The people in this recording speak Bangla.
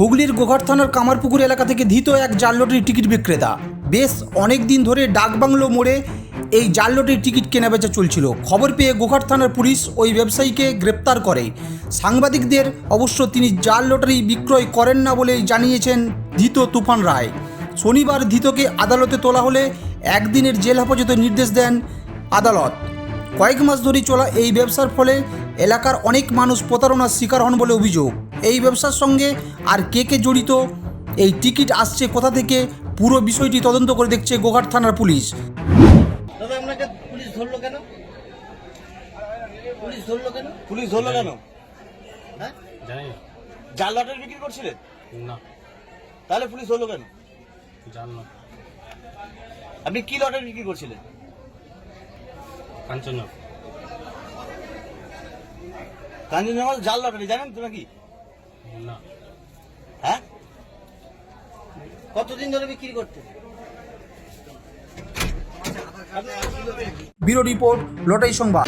হুগলির গোঘাট থানার কামারপুকুর এলাকা থেকে ধৃত এক জাল লটারির টিকিট বিক্রেতা। বেশ অনেক দিন ধরে ডাকবাংলো মোড়ে এই জাল লটারির টিকিট কেনাবেচা চলছিল। খবর পেয়ে গোঘাট থানার পুলিশ ওই ব্যবসায়ীকে গ্রেপ্তার করে। সাংবাদিকদের অবশ্য তিনি জাল লটারি বিক্রয় করেন না বলে জানিয়েছেন ধৃত তুফান রায়। শনিবার ধৃতকে আদালতে তোলা হলে একদিনের জেল হেফাজতের নির্দেশ দেন আদালত। কয়েক মাস ধরেই চলা এই ব্যবসার ফলে এলাকার অনেক মানুষ প্রতারণার শিকার হন বলে অভিযোগ। এই ব্যবসার সঙ্গে আর কে কে জড়িত? এই টিকিট আসছে কোথা থেকে? পুরো বিষয়টি তদন্ত করে দেখছে গোঘাট থানার পুলিশ। দাদা আপনাকে পুলিশ ধরলো কেন? পুলিশ ধরলো কেন? পুলিশ ধরলো কেন? হ্যাঁ? জানি না। জাল লটারি বিক্রি করছিলেন? না। তাহলে পুলিশ ধরলো কেন? আপনি কি লটারি বিক্রি করছিলেন? কাঞ্চন কাঞ্চনজঙ্ঘা জাল লটারি জানেন তো নাকি? হ্যাঁ? কতদিন ধরে বিক্রি করতে ব্যুরো রিপোর্ট লোটাই সংবাদ।